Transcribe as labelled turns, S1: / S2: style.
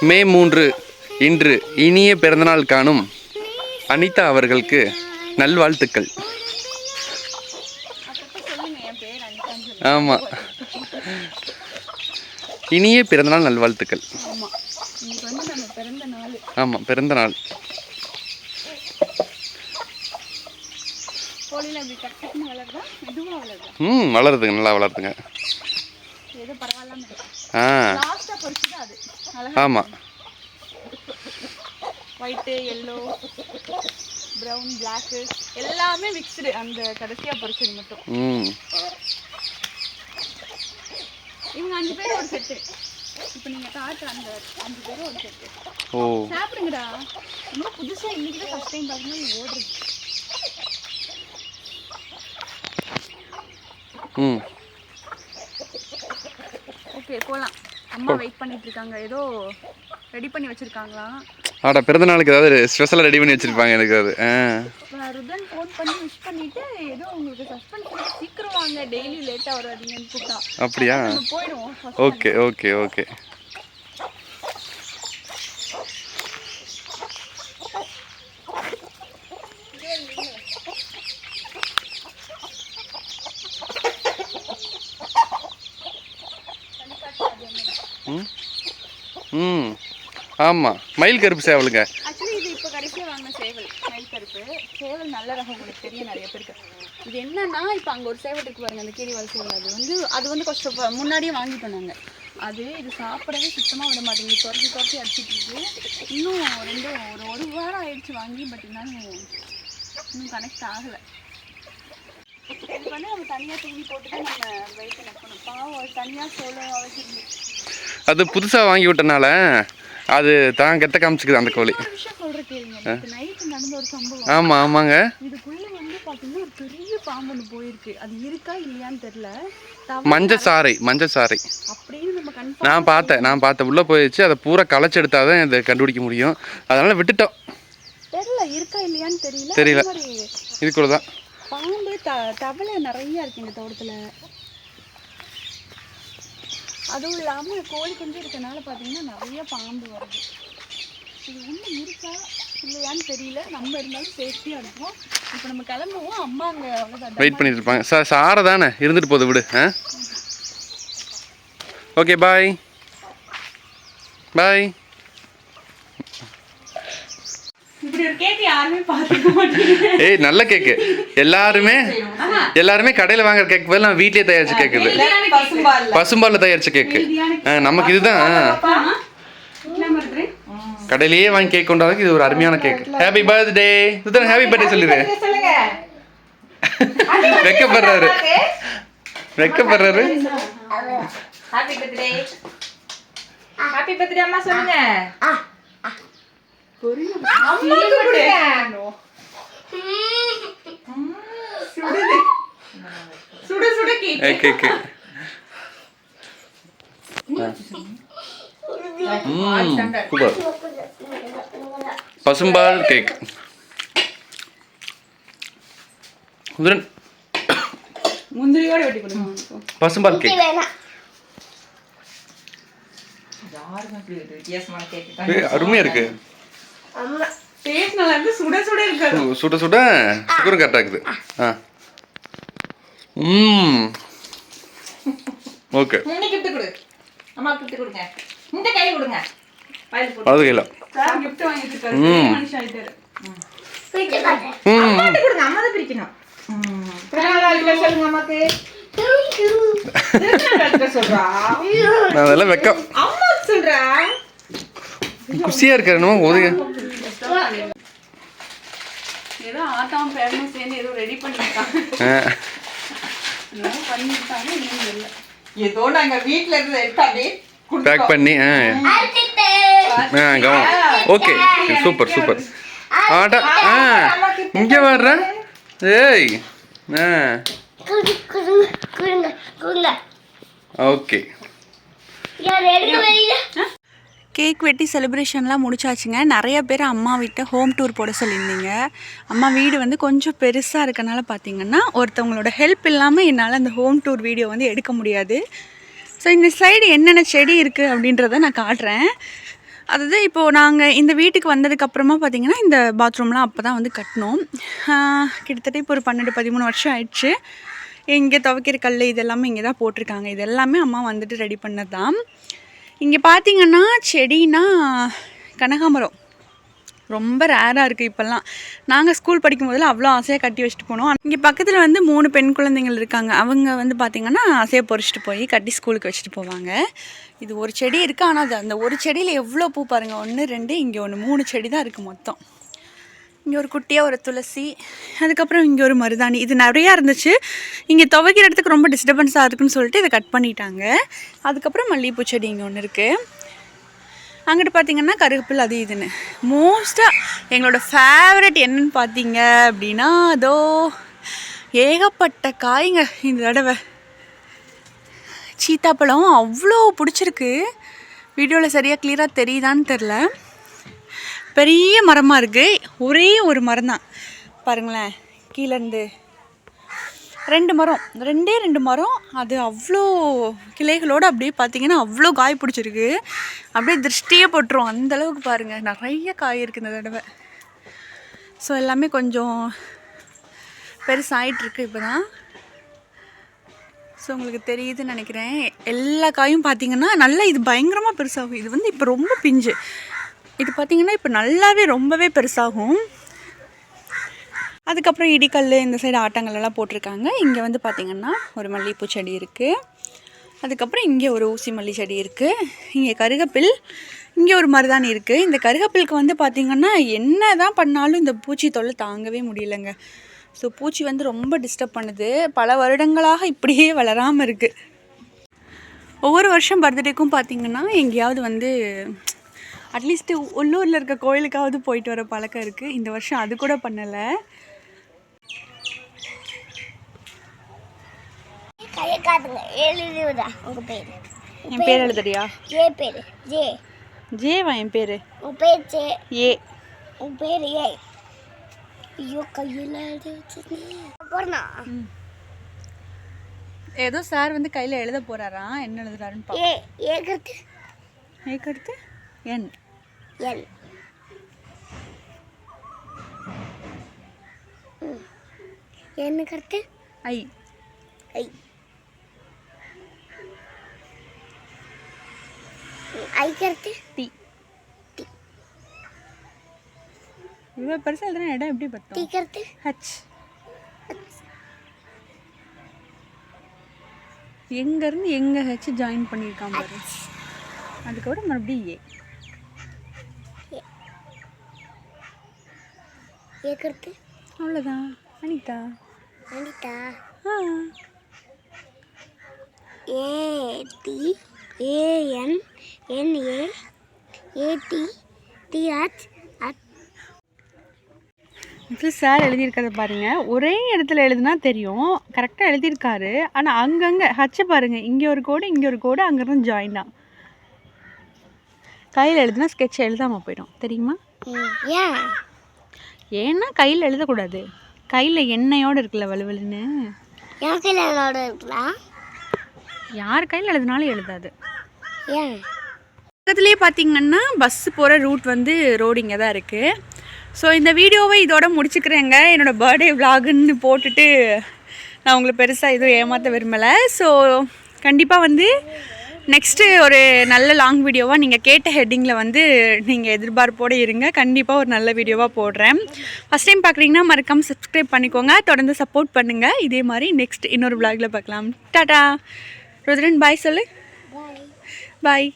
S1: மே மூன்று இன்று இனிய பிறந்தநாள் காணும் அனிதா அவர்களுக்கு நல்வாழ்த்துக்கள். ஆமாம் இனிய பிறந்தநாள் நல்வாழ்த்துக்கள்.
S2: ஆமாம் பிறந்த நாள்
S1: ம் வளருதுங்க நல்லா வளருதுங்க. ஆ. ஆமாம்
S2: ஒயிட்டு எல்லோ ப்ரௌன் பிளாக்கு எல்லாமே மிக்ஸ்டு அந்த கடைசியாக பொறிச்சது மட்டும். இவங்க அஞ்சு பேர் ஒரு செட்டு இப்போ நீங்கள் காட்டுற அந்த அஞ்சு பேரும் ஒரு செட்டு
S1: ஓ.
S2: சாப்பிடுங்கடா. ரொம்ப புதுசாக இன்னைக்கு தான் ஃபஸ்ட் டைம் பார்க்கும்போது ஓடுறது.
S1: ம்.
S2: ஓகே போகலாம் அம்மா வெயிட் பண்ணிட்டு இருக்காங்க ஏதோ ரெடி பண்ணி வச்சிருக்காங்களாம்
S1: ஆடா பிறந்த நாளுக்கு ஏதாவது ஸ்பெஷலாக ரெடி பண்ணி வச்சுருப்பாங்க எனக்கு அது.
S2: ருதன் ஃபோன் பண்ணி விஷ் பண்ணிட்டு ஏதோ உங்களுக்கு சஸ்பென்ஸ் சீக்கிரம் வாங்க. டெய்லி லேட்டாக வராதீங்கன்னு கூப்பிட்டான்
S1: அப்படியா?
S2: போயிடுவோம்.
S1: ஓகே ஓகே ஓகே ம். ம். ஆமாம் மயில் கருப்பு சேவலுங்க.
S2: ஆக்சுவலி இது இப்போ கடைசியாக வாங்கின சேவல். மயில் கருப்பு. சேவல் நல்ல ரகம் உங்களுக்கு தெரியும் நிறைய பேருக்கு. இது என்னன்னா இப்போ அங்கே ஒரு சேவல் இருக்கு பாருங்க அந்த கீரிவால் சேவல். அது வந்து அது வந்து கொஞ்சம் முன்னாடியே வாங்கிட்டோம் நாங்கள் அது இது சாப்பிடவே சுத்தமாக விட மாட்டேங்குது. துரத்தி துரத்தி அடிச்சிட்டு இருக்கு. இன்னும் ரெண்டும் ஒரு ஒரு வாரம் ஆயிடுச்சு வாங்கி பட் இருந்தாலும் இன்னும் கனெக்ட் ஆகலை. இது வந்து நம்ம தனியாக தூங்கி போட்டு தான் நம்ம வெயிட் நக்கணும் பாவம் அது தனியாக சோளம் வச்சுருந்து
S1: அது புதுசாக வாங்கி விட்டனால அது தான் கெத்த காமிச்சிக்குது அந்த கோழி. ஆமாம் ஆமாங்க.
S2: இதுக்குள்ள வந்து பாத்தீங்கன்னா ஒரு பெரிய பாம்பு ஒன்று போயிருக்கு. அது இருக்கா இல்லையான்னு தெரியல.
S1: நான் பார்த்தேன் நான் பார்த்தேன். உள்ளே போயிடுச்சு. அதை பூரா களைச்சி எடுத்தால் தான் இதை கண்டுபிடிக்க முடியும். அதனால் விட்டுட்டோம்.
S2: தெரியல இருக்கா இல்லையான்னு தெரியல.
S1: தெரியல.
S2: அதே மாதிரி
S1: இதுக்குள்ள தான்.
S2: பாம்பு த தவளை நிறைய இருக்கு இந்த தோட்டத்துல. அதுவும் இல்லாம கோழி குஞ்சு இருக்கனால பாத்தீங்கன்னா நிறைய பாம்பு வருது. இது ஒண்ணு இருக்கா இல்லையான்னு தெரியல. நம்ம இருந்தாலும் சேஃப்டியா இருக்கும் இப்போ நம்ம கிளம்புவோம். அம்மா அங்க அவ்வளோதான்
S1: வெயிட் பண்ணிட்டு இருப்பாங்க சா சாரை தானே? இருந்துட்டு போகுது விடு. ஆ? ஓகே பாய் பாய்
S2: இப்படி ஒரு கேக் யாருமே பார்த்துக்க
S1: ஏய் நல்ல கேக்கு எல்லாருமே எல்லாருமே கடையில் வாங்குற கேக் பதில் நான் வீட்லயே தயாரிச்ச கேக் இது.
S3: பசும்பால்
S1: பசும்பாலில். தயாரிச்ச கேக்கு ஆ, நமக்கு இதுதான். கடையிலேயே வாங்கி கேக் கொண்டாதுக்கு இது ஒரு அருமையான கேக் ஹாப்பி பர்த்டே இதுதான் ஹாப்பி பர்த்டே சொல்லிடு
S3: சொல்லுங்க.
S1: வெக்கப்படுறாரு. வெக்கப்படுறாரு.
S3: ஹாப்பி பர்த்டே ஹாப்பி பர்த்டே அம்மா சொல்லுங்க. அம்மாக்கு கொடுங்க சுட சுட கேக்
S1: ஏ கேக்கு ம் சூப்பர் பசும்பால் கேக் உதிரன்
S2: முந்திரியோட வெட்டி கொடுங்க
S1: பசும்பால் கேக் அருமையா இருக்கு
S3: டேஸ்ட் நல்லா இருக்கு சுட சுட இருக்கு.
S1: சு- சுட சுட சுகரும் கரெக்டாக இருக்குது ஆ. ம். ஓகே.
S3: கிஃப்ட் கொடு. அம்மா கிஃப்ட் கொடுங்க. இந்த கை கொடுங்க. வயல் போடு
S1: அது கையில்.
S2: சார் gift வாங்கிட்டு இருக்காரு.
S1: ம்.
S2: பெரிய மனுஷன் ஆயிட்டாரு.
S1: ம்.
S3: அம்மாட்ட கொடுங்க. அம்மா தான் பிரிக்கணும். சொல்லுங்க அம்மாக்கு?
S1: அதெல்லாம் வெக்க
S3: அம்மா சொல்றா?
S1: குஷியாக இருக்கிற என்னமோ உதவி
S2: ஏதோ ஆட்டாம் பேரனும் சேர்ந்து ஏதோ ரெடி பண்ணிருக்காங்க. பண்ணிருக்காங்க இன்னும் இல்லை
S3: ஏதோ நாங்க வீட்ல இருந்து எடுத்து அப்படியே
S1: பேக் பண்ணி ஆ. ஆ கவனம் ஓகே சூப்பர் சூப்பர் ஆட்டா ஆ. இங்கே வர்ற ஏய் ஆ. ஓகே
S2: கேக் வெட்டி செலிப்ரேஷன்லாம் முடிச்சாச்சுங்க. நிறைய பேர் அம்மா வீட்டை ஹோம் டூர் போட சொல்லியிருந்தீங்க. அம்மா வீடு வந்து கொஞ்சம் பெருசாக இருக்கனால பார்த்தீங்கன்னா ஒருத்தவங்களோட ஹெல்ப் இல்லாமல் என்னால் அந்த ஹோம் டூர் வீடியோ வந்து எடுக்க முடியாது. ஸோ இந்த சைடு என்னென்ன செடி இருக்குது அப்படின்றத நான் காட்டுறேன். அதாவது இப்போது நாங்கள் இந்த வீட்டுக்கு வந்ததுக்கப்புறமா பார்த்தீங்கன்னா இந்த பாத்ரூம்லாம் அப்போ தான் வந்து கட்டினோம். கிட்டத்தட்ட இப்போ ஒரு பன்னெண்டு பதிமூணு வருஷம் ஆயிடுச்சு. இங்கே துவைக்கிற கல் இதெல்லாமே இங்கே தான் போட்டிருக்காங்க. இது எல்லாமே அம்மா வந்துட்டு ரெடி பண்ணது தான் இங்கே பார்த்தீங்கன்னா செடினா கனகாமரம் ரொம்ப ரேராக இருக்குது இப்போல்லாம். நாங்கள் ஸ்கூல் படிக்கும் போதெல்லாம் அவ்வளோ ஆசையாக கட்டி வச்சுட்டு போனோம். இங்கே பக்கத்தில் வந்து மூணு பெண் குழந்தைங்கள் இருக்காங்க. அவங்க வந்து பார்த்திங்கன்னா ஆசையாக பொறிச்சிட்டு போய் கட்டி ஸ்கூலுக்கு வச்சுட்டு போவாங்க. இது ஒரு செடி இருக்குது ஆனால் அது அந்த ஒரு செடியில் எவ்வளோ பூ பாருங்கள் ஒன்று ரெண்டு இங்கே ஒன்று மூணு செடி தான் இருக்குது மொத்தம். இங்கே ஒரு குட்டியாக ஒரு துளசி அதுக்கப்புறம் இங்கே ஒரு மருதாணி. இது நிறையா இருந்துச்சு. இங்கே துவைக்கிற இடத்துக்கு ரொம்ப டிஸ்டர்பன்ஸாக இருக்குன்னு சொல்லிட்டு இதை கட் பண்ணிட்டாங்க. அதுக்கப்புறம் மல்லிகைப்பூ செடி இங்கே ஒன்று இருக்குது அங்கிட்டு பார்த்தீங்கன்னா கருகப்பில் அது இதுன்னு. மோஸ்ட்டாக எங்களோட ஃபேவரட் என்னன்னு பார்த்தீங்க அப்படின்னா அதோ ஏகப்பட்ட காய்ங்க இந்த தடவை. சீத்தாப்பழம் அவ்வளோ பிடிச்சிருக்கு. வீடியோவில் சரியாக கிளியராக தெரியுதான்னு தெரில. பெரிய மரமாக இருக்குது ஒரே ஒரு மரம் தான் பாருங்களேன் கீழேருந்து ரெண்டு மரம். ரெண்டே ரெண்டு மரம். அது அவ்வளோ கிளைகளோடு அப்படியே பார்த்தீங்கன்னா அவ்வளோ காய் பிடிச்சிருக்கு. அப்படியே திருஷ்டியே போட்டுரும். அந்தளவுக்கு பாருங்கள் நிறைய காய் இருக்குது இந்த தடவை. ஸோ எல்லாமே கொஞ்சம் பெருசாகிட்டுருக்கு இப்போ தான் ஸோ உங்களுக்கு தெரியுதுன்னு நினைக்கிறேன். எல்லா காயும் பார்த்தீங்கன்னா நல்லா இது பயங்கரமாக பெருசாகும். இது வந்து இப்போ ரொம்ப பிஞ்சு. இது பார்த்தீங்கன்னா இப்போ நல்லாவே ரொம்பவே பெருசாகும். அதுக்கப்புறம் இடிக்கல் இந்த சைடு ஆட்டங்கள் எல்லாம் போட்டிருக்காங்க. இங்கே வந்து பார்த்திங்கன்னா ஒரு மல்லிகைப்பூ செடி இருக்குது அதுக்கப்புறம் இங்கே ஒரு ஊசி மல்லி செடி இருக்குது இங்கே கருகப்பில் இங்கே ஒரு மருதாணி இருக்குது இந்த கருகப்பிலுக்கு வந்து பார்த்திங்கன்னா என்ன தான் பண்ணாலும் இந்த பூச்சி தொல்லை தாங்கவே முடியலங்க. ஸோ பூச்சி வந்து ரொம்ப டிஸ்டர்ப் பண்ணுது. பல வருடங்களாக இப்படியே வளராமல் இருக்குது ஒவ்வொரு வருஷம் பர்த்டேக்கும் பார்த்தீங்கன்னா எங்கேயாவது வந்து அட்லீஸ்ட்டு உள்ளூரில் இருக்க கோயிலுக்காவது போயிட்டு வர பழக்கம் இருக்குது இந்த வருஷம் அது கூட பண்ணலை. என் பேர் எழுதுறியா?
S4: ஏ பேர்? ஜே.
S2: ஜேவா என் பேர்.
S4: உன் பேர் ஜே?
S2: ஏ.
S4: உன் பேர் ஏ? ஐயோ கையில் எழுதி
S2: ஏதோ சார் வந்து கையில் எழுத போகிறாரா என்ன எழுதுறாருன்னு பா
S4: ஏ ஏக்கிறது
S2: ஏக்கடுத்து என்.
S4: எல் என்ன கருத்து?
S2: ஐ.
S4: ஐ. ஐ கருத்து?
S2: டி. இவ்வளோ பெருசாக எழுதுனா இடம் எப்படி
S4: டி
S2: பத்தும்
S4: கருத்து
S2: ஹச் எங்கேருந்து எங்கே ஹெச் ஜாயின் பண்ணியிருக்கான் பாரு. அதுக்கப்புறம் மறுபடியும் ஏ
S4: கருத்து
S2: அவ்வளோதான் அனிதா.
S4: அனிதா?
S2: ஆ.
S4: A D AN NA AD DH at
S2: actually sir எழுதியிருக்கிறத பாருங்க. ஒரே இடத்துல எழுதுனா தெரியும். கரெக்டாக எழுதியிருக்காரு. ஆனால் அங்கங்கே ஹச்சை பாருங்க. இங்கே ஒரு கோடு இங்கே ஒரு கோடு அங்கேருந்து ஜாயின் தான் கையில் எழுதுனா ஸ்கெட்ச் எழுதாமல் போயிடும். தெரியுமா?
S4: ஏன்?
S2: ஏன்னா கையில் எழுதக்கூடாது. கையில் எண்ணெயோடு இருக்குல்ல வலுவலுன்னு.
S4: என் கையில் என்னோட இருக்கலாம்
S2: யார் கையில் எழுதினாலும் எழுதாது.
S4: ஏன்?
S2: பக்கத்துலேயே பார்த்தீங்கன்னா பஸ் போகிற ரூட் வந்து ரோடு இங்கே தான் இருக்குது ஸோ இந்த வீடியோவை இதோட முடிச்சுக்கிறேங்க. என்னோடய பர்த்டே விலாகுன்னு போட்டுட்டு நான் உங்களை பெருசாக எதுவும் ஏமாற்ற விரும்பலை. ஸோ கண்டிப்பாக வந்து நெக்ஸ்ட்டு ஒரு நல்ல லாங் வீடியோவாக நீங்கள் கேட்ட ஹெட்டிங்கில் வந்து நீங்கள் எதிர்பார்ப்போடு இருங்க. கண்டிப்பாக ஒரு நல்ல வீடியோவாக போடுறேன். ஃபஸ்ட் டைம் பார்க்குறீங்கன்னா மறக்காமல் சப்ஸ்கிரைப் பண்ணிக்கோங்க. தொடர்ந்து சப்போர்ட் பண்ணுங்கள் இதே மாதிரி நெக்ஸ்ட் இன்னொரு விலாகில் பார்க்கலாம் டாடா ருத்ரன் பாய் சொல்லு.
S4: பாய்